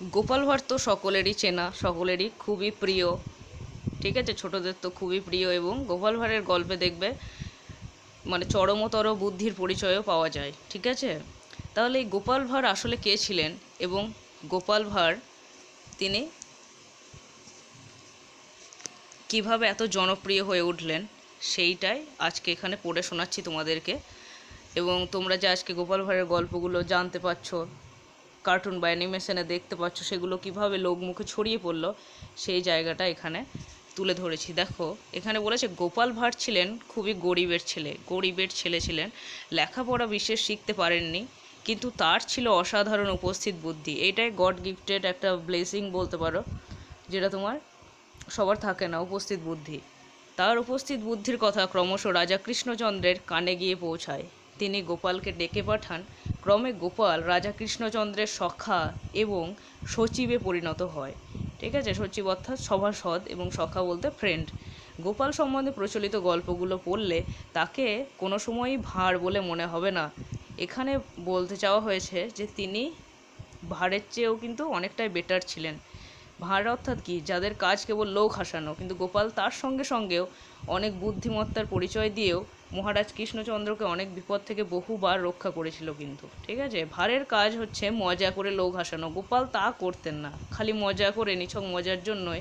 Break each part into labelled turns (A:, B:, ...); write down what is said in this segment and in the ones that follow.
A: গোপাল ভাঁড় তো সকলেরই চেনা, সকলেরই খুবই প্রিয়। ঠিক আছে? ছোটদের তো খুবই প্রিয় এবং গোপাল ভাঁড়ের গল্পে দেখবে মানে চরমতর বুদ্ধির পরিচয়ও পাওয়া যায়। ঠিক আছে? তাহলে এই গোপাল ভাঁড় আসলে কে ছিলেন এবং গোপাল ভাঁড় তিনি কীভাবে এত জনপ্রিয় হয়ে উঠলেন সেইটাই আজকে এখানে পড়ে শোনাচ্ছি তোমাদেরকে। এবং তোমরা যে আজকে গোপাল ভাঁড়ের গল্পগুলো জানতে পারছ কার্টুন বা অ্যানিমেশনে দেখতে পাচ্ছ, সেগুলো কীভাবে লোক মুখে ছড়িয়ে পড়ল, সেই জায়গাটা এখানে তুলে ধরেছি। দেখো, এখানে বলেছে, গোপাল ভাঁড় ছিলেন, খুবই গরিবের ছেলে গরিবের ছেলে ছিলেন। লেখাপড়া বিশেষ শিখতে পারেননি, কিন্তু তার ছিল অসাধারণ উপস্থিত বুদ্ধি। এইটাই গড গিফটেড একটা ব্লেসিং বলতে পারো, যেটা তোমার সবার থাকে না, উপস্থিত বুদ্ধি। তার উপস্থিত বুদ্ধির কথা ক্রমশ রাজা কৃষ্ণচন্দ্রের কানে গিয়ে পৌঁছায়। তিনি গোপালকে ডেকে পাঠান ক্রমে গোপাল রাজা কৃষ্ণচন্দ্রের সখা এবং সচিবে পরিণত হয়। ঠিক আছে? সচিব অর্থাৎ সভাসদ এবং সখা বলতে ফ্রেন্ড গোপাল সম্বন্ধে প্রচলিত গল্পগুলো পড়লে তাকে কোনো সময়ই ভাঁড় বলে মনে হবে না। এখানে বলতে চাওয়া হয়েছে যে, তিনি ভাঁড়ের চেয়েও কিন্তু অনেকটাই বেটার ছিলেন। ভাঁড় অর্থাৎ কি? যাদের কাজ কেবল লোক হাসানো। কিন্তু গোপাল তার সঙ্গে সঙ্গেও অনেক বুদ্ধিমত্তার পরিচয় দিয়েও মহারাজ কৃষ্ণচন্দ্রকে অনেক বিপদ থেকে বহুবার রক্ষা করেছিল কিন্তু। ঠিক আছে? ভাঁড়ের কাজ হচ্ছে মজা করে লোক হাসানো। গোপাল তা করতেন না। খালি মজা করে নিছক মজার জন্যই।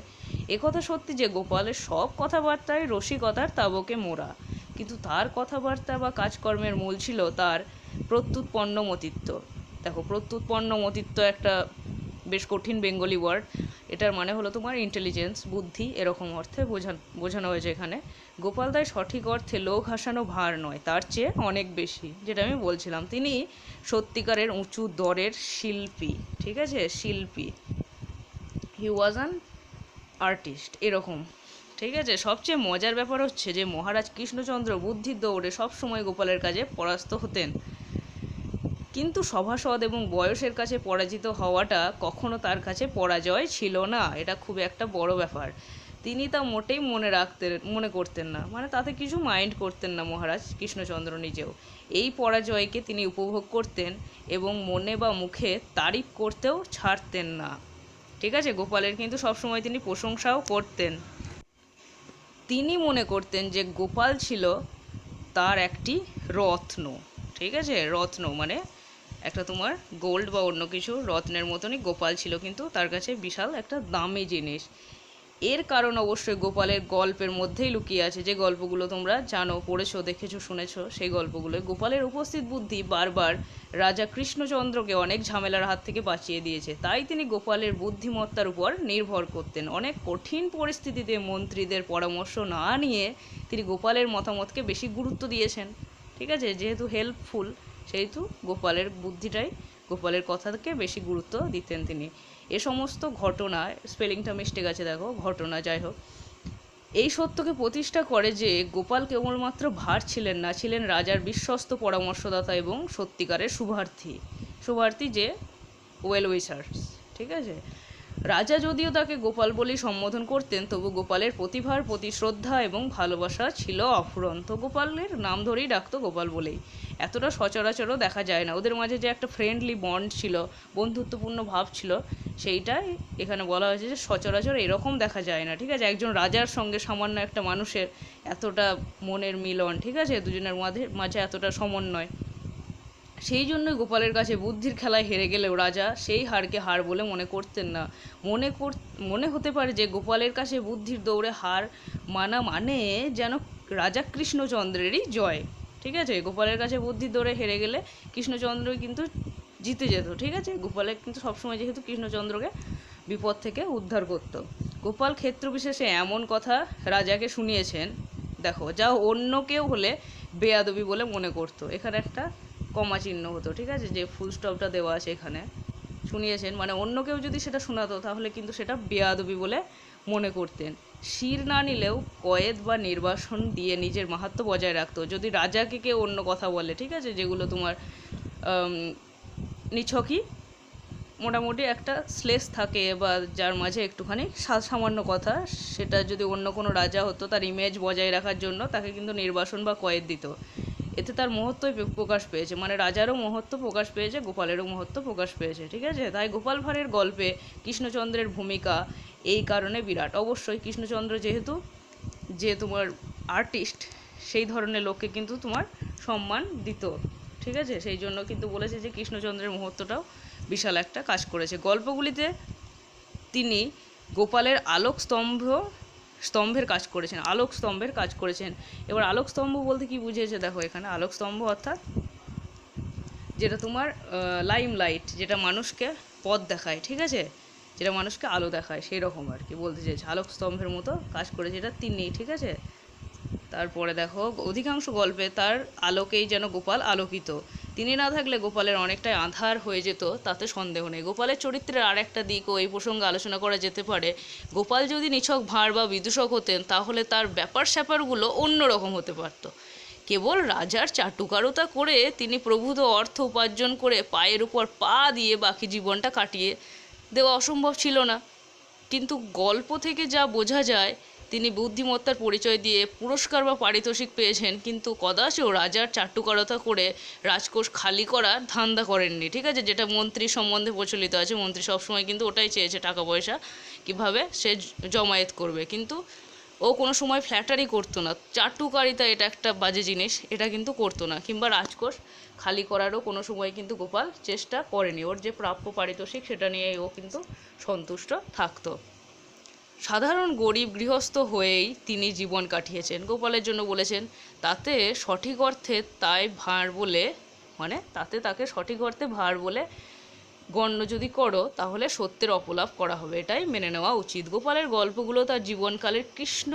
A: একথা সত্যি যে গোপালের সব কথাবার্তায় রসিকতার তাবকে মোড়া। কিন্তু তার কথাবার্তা বা কাজকর্মের মূল ছিল তার প্রত্যুৎপন্ন মতিত্ব দেখো প্রত্যুৎপন্ন মতিত্ব একটা বেশ কঠিন বেঙ্গলি ওয়ার্ড। এটার মানে হলো তোমার ইন্টেলিজেন্স বুদ্ধি এরকম অর্থে বোঝান, বোঝানো হয়েছে এখানে। গোপাল দায় সঠিক অর্থে লোক হাসানো ভার নয়, তার চেয়ে অনেক বেশি, যেটা আমি বলছিলাম। তিনি সত্যিকারের উঁচু দরের শিল্পী, ঠিক আছে? শিল্পী। হি ওয়াজ অ্যান আর্টিস্ট এরকম, ঠিক আছে? সবচেয়ে মজার ব্যাপার হচ্ছে যে মহারাজ কৃষ্ণচন্দ্র বুদ্ধির দৌড়ে সবসময় গোপালের কাজে পরাস্ত হতেন। কিন্তু সভাসদ এবং বয়সের কাছে পরাজিত হওয়াটা কখনো তার কাছে পরাজয় ছিল না। এটা খুব একটা বড় ব্যাপার। তিনি তা মোটেই মনে রাখতেন, মনে করতেন না। মানে তাতে কিছু মাইন্ড করতেন না মহারাজ কৃষ্ণচন্দ্র নিজেও। এই পরাজয়কে তিনি উপভোগ করতেন এবং মনে বা মুখে তারিফ করতেও ছাড়তেন না। ঠিক আছে? গোপালের কিন্তু সবসময় তিনি প্রশংসাও করতেন। তিনি মনে করতেন যে গোপাল ছিল তার একটি রত্ন। ঠিক আছে? রত্ন মানে একটা তোমার গোল্ড বা অন্য কিছু রত্নের মতনই গোপাল ছিল, কিন্তু তার কাছে বিশাল একটা দামি জিনিস। এর কারণ অবশ্যই গোপালের গল্পের মধ্যেই লুকিয়ে আছে। যে গল্পগুলো তোমরা জানো, পড়েছো, দেখেছ, শুনেছো, সেই গল্পগুলো। গোপালের উপস্থিত বুদ্ধি বারবার রাজা কৃষ্ণচন্দ্রকে অনেক ঝামেলার হাত থেকে বাঁচিয়ে দিয়েছে। তাই তিনি গোপালের বুদ্ধিমত্তার উপর নির্ভর করতেন। অনেক কঠিন পরিস্থিতিতে মন্ত্রীদের পরামর্শ না নিয়ে তিনি গোপালের মতামতকে বেশি গুরুত্ব দিয়েছেন। ঠিক আছে? যেহেতু হেল্পফুল সেহেতু গোপালের বুদ্ধিটাই গোপালের কথাকে বেশি গুরুত্ব দিতেন তিনি। এ সমস্ত ঘটনা, স্পেলিংটা মিস্টেক আছে দেখো, ঘটনা যাই হোক। এই সত্যকে প্রতিষ্ঠা করে যে গোপাল কেবলমাত্র ভার ছিলেন না, ছিলেন রাজার বিশ্বস্ত পরামর্শদাতা এবং সত্যিকারের শুভার্থী। শুভার্থী যে ওয়েল উইশার্স ঠিক আছে? রাজা যদিও তাকে গোপাল বলেই সম্বোধন করতেন, তবু গোপালের প্রতিভার প্রতি শ্রদ্ধা এবং ভালোবাসা ছিল অফুরন্ত। গোপালের নাম ধরেই ডাকতো গোপাল বলেই। এতটা সচরাচরও দেখা যায় না। ওদের মাঝে যে একটা ফ্রেন্ডলি বন্ড ছিল, বন্ধুত্বপূর্ণ ভাব ছিল, সেইটাই এখানে বলা হয়েছে যে সচরাচর এরকম দেখা যায় না। ঠিক আছে? একজন রাজার সঙ্গে সামান্য একটা মানুষের এতটা মনের মিলন, ঠিক আছে? দুজনের মাঝে মাঝে এতটা সমন্বয়। সেই জন্যই গোপালের কাছে বুদ্ধির খেলায় হেরে গেলেও রাজা। সেই হারকে হার বলে মনে করতেন না। মনে কর মনে হতে পারে যে গোপালের কাছে বুদ্ধির দৌড়ে হার মানা মানে যেন রাজা কৃষ্ণচন্দ্রেরই জয়। ঠিক আছে? গোপালের কাছে বুদ্ধির দৌড়ে হেরে গেলে কৃষ্ণচন্দ্রই কিন্তু জিতে যেত। ঠিক আছে? গোপালের কিন্তু সবসময় যেহেতু কৃষ্ণচন্দ্রকে বিপদ থেকে উদ্ধার করত। গোপাল ক্ষেত্রবিশেষে এমন কথা রাজাকে শুনিয়েছেন। দেখো, যা অন্য কেউ হলে বেয়াদবি বলে মনে করতো। এখানে একটা কমা চিহ্ন হতো, ঠিক আছে? যে ফুল স্টপটা দেওয়া আছে এখানে। শুনিয়েছেন? মানে অন্য কেউ যদি সেটা শোনাতো, তাহলে কিন্তু সেটা বেয়াদবি বলে মনে করতেন। শির না নিলেও কয়েদ বা নির্বাসন দিয়ে নিজের মাহাত্ম বজায় রাখতো। যদি রাজাকে কেউ অন্য কথা বলে, ঠিক আছে? যেগুলো তোমার নিছকই, মোটামুটি একটা স্লেস থাকে বা যার মাঝে একটুখানি সামান্য কথা, সেটা যদি অন্য কোনো রাজা হতো, তার ইমেজ বজায় রাখার জন্য তাকে কিন্তু নির্বাসন বা কয়েদ দিত। এতে তার মহত্বই প্রকাশ পেয়েছে। মানে রাজারও মহত্ব প্রকাশ পেয়েছে, গোপালেরও মহত্ব প্রকাশ পেয়েছে, ঠিক আছে? তাই গোপাল ভাঁড়ের গল্পে কৃষ্ণচন্দ্রের ভূমিকা এই কারণে বিরাট। অবশ্যই কৃষ্ণচন্দ্র যেহেতু, যে তোমার আর্টিস্ট সেই ধরনের লোককে কিন্তু তোমার সম্মান দিত, ঠিক আছে? সেই জন্য কিন্তু বলেছে যে কৃষ্ণচন্দ্রের মুহূর্তটাও বিশাল একটা কাজ করেছে। গল্পগুলিতে তিনি গোপালের আলোক স্তম্ভ স্তম্ভের কাজ করেছেন, আলোক স্তম্ভের কাজ করেছেন। এবার আলোক স্তম্ভ বলতে কি বুঝিয়েছে দেখো এখানে, আলোক স্তম্ভ অর্থাৎ যেটা তোমার লাইম লাইট যেটা মানুষকে পথ দেখায়, ঠিক আছে? যেটা মানুষকে আলো দেখায় সেই রকম আর কি বলতে চাইছে। আলোক স্তম্ভের মতো কাজ করেছে, এটা তিনি ঠিক আছে? তারপরে দেখো, অধিকাংশ গল্পে তার আলোকেই যেন গোপাল আলোকিত। তিনি না থাকলে গোপালের অনেকটাই আধার হয়ে যেত, তাতে সন্দেহ নেই। গোপালের চরিত্রের আর একটা দিকও এই প্রসঙ্গে আলোচনা করা যেতে পারে। গোপাল যদি নিছক ভাঁড় বা বিদূষক হতেন, তাহলে তার ব্যাপার স্যাপারগুলো অন্যরকম হতে পারত। কেবল রাজার চাটুকারতা করে তিনি প্রভূত অর্থ উপার্জন করে পায়ের উপর পা দিয়ে বাকি জীবনটা কাটিয়ে দেওয়া অসম্ভব ছিল না। কিন্তু গল্প থেকে যা বোঝা যায় তিনি বুদ্ধিমত্তার পরিচয় দিয়ে পুরস্কার বা পারিতোষিক পেয়েছেন, কিন্তু কদাচও রাজার চাটুকারতা করে রাজকোষ খালি করার ধান্দা করেননি। ঠিক আছে? যেটা মন্ত্রী সম্বন্ধে প্রচলিত আছে। মন্ত্রী সবসময় কিন্তু ওটাই চেয়েছে টাকা পয়সা কীভাবে সে জমায়েত করবে। কিন্তু ও কোনো সময় ফ্ল্যাটারি করতো না। চাটুকারিতা এটা একটা বাজে জিনিস, এটা কিন্তু করতো না। কিংবা রাজকোষ খালি করারও কোনো সময় কিন্তু গোপাল চেষ্টা করেনি। ওর যে প্রাপ্য পারিতোষিক সেটা নিয়ে ও কিন্তু সন্তুষ্ট থাকতো। সাধারণ গরিব গৃহস্থ হয়েই তিনি জীবন কাটিয়েছেন। গোপালের জন্য বলেছেন, তাতে সঠিক অর্থে তাই ভাঁড় বলে মানে তাতে তাকে সঠিক অর্থে ভাঁড় বলে গণ্য যদি করো, তাহলে সত্যের অপলাপ করা হবে। এটাই মেনে নেওয়া উচিত। গোপালের গল্পগুলো তার জীবনকালের কৃষ্ণ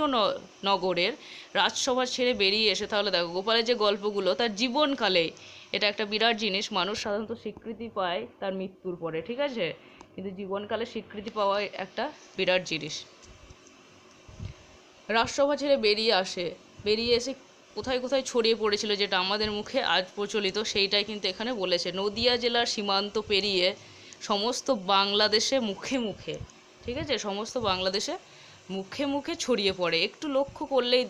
A: নগরের রাজসভা ছেড়ে বেরিয়ে এসে, তাহলে দেখো, গোপালের যে গল্পগুলো, তার জীবনকালে এটা একটা বিরাট জিনিস। মানুষ সাধারণত স্বীকৃতি পায় তার মৃত্যুর পরে, ঠিক আছে? কিন্তু জীবনকালে স্বীকৃতি পাওয়া একটা বিরাট জিনিস। রাজসভা ছেড়ে বেরিয়ে আসে। বেরিয়ে এসে কোথায় কোথায় ছড়িয়ে পড়েছিল যেটা আমাদের মুখে আজ প্রচলিত, সেইটাই কিন্তু এখানে বলেছে। নদিয়া জেলার সীমান্ত পেরিয়ে সমস্ত বাংলাদেশে মুখে মুখে, ঠিক আছে? সমস্ত বাংলাদেশে মুখে মুখে ছড়িয়ে পড়ে। একটু লক্ষ্য করলেই,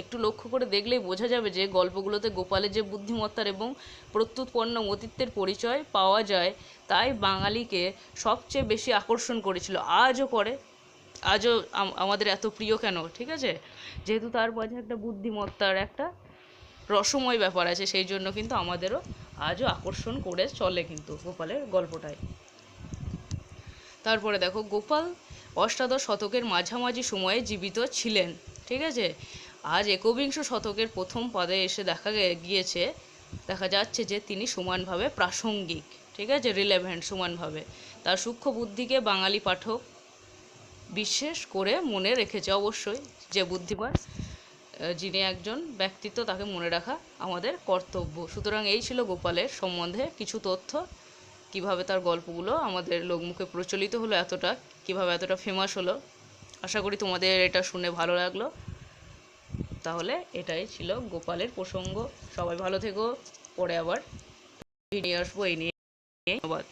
A: একটু লক্ষ্য করে দেখলেই বোঝা যাবে যে গল্পগুলোতে গোপালের যে বুদ্ধিমত্তার এবং প্রত্যুৎপন্ন অতীতের পরিচয় পাওয়া যায়, তাই বাঙালিকে সবচেয়ে বেশি আকর্ষণ করেছিল। আজও করে আজও আমাদের এত প্রিয় কেন, ঠিক আছে? যেহেতু তার মাঝে একটা বুদ্ধিমত্তার একটা রসময় ব্যাপার আছে, সেই জন্য কিন্তু আমাদেরও আজও আকর্ষণ করে চলে কিন্তু গোপালের গল্পটায় তারপরে দেখো, গোপাল অষ্টাদশ শতকের মাঝামাঝি সময়ে জীবিত ছিলেন, ঠিক আছে? আজ একবিংশ শতকের প্রথম পদে এসে দেখা গিয়েছে, দেখা যাচ্ছে যে তিনি সমানভাবে প্রাসঙ্গিক, ঠিক আছে? রিলেভেন্ট সমানভাবে। তার সূক্ষ্ম বুদ্ধিকে বাঙালি পাঠক বিশেষ করে মনে রেখেছে অবশ্যই যে বুদ্ধিমান যিনি একজন ব্যক্তিত্ব, তাকে মনে রাখা আমাদের কর্তব্য। সুতরাং এই ছিল গোপালের সম্বন্ধে কিছু তথ্য, কীভাবে তার গল্পগুলো আমাদের লোকমুখে প্রচলিত হলো, এতটা, কীভাবে এতটা ফেমাস হলো। আশা করি তোমাদের এটা শুনে ভালো লাগল। তাহলে এটাই ছিল গোপালের প্রসঙ্গ। সবাই ভালো থেকো। পরে আবার ভিডিও আসব এই নিয়ে। ধন্যবাদ।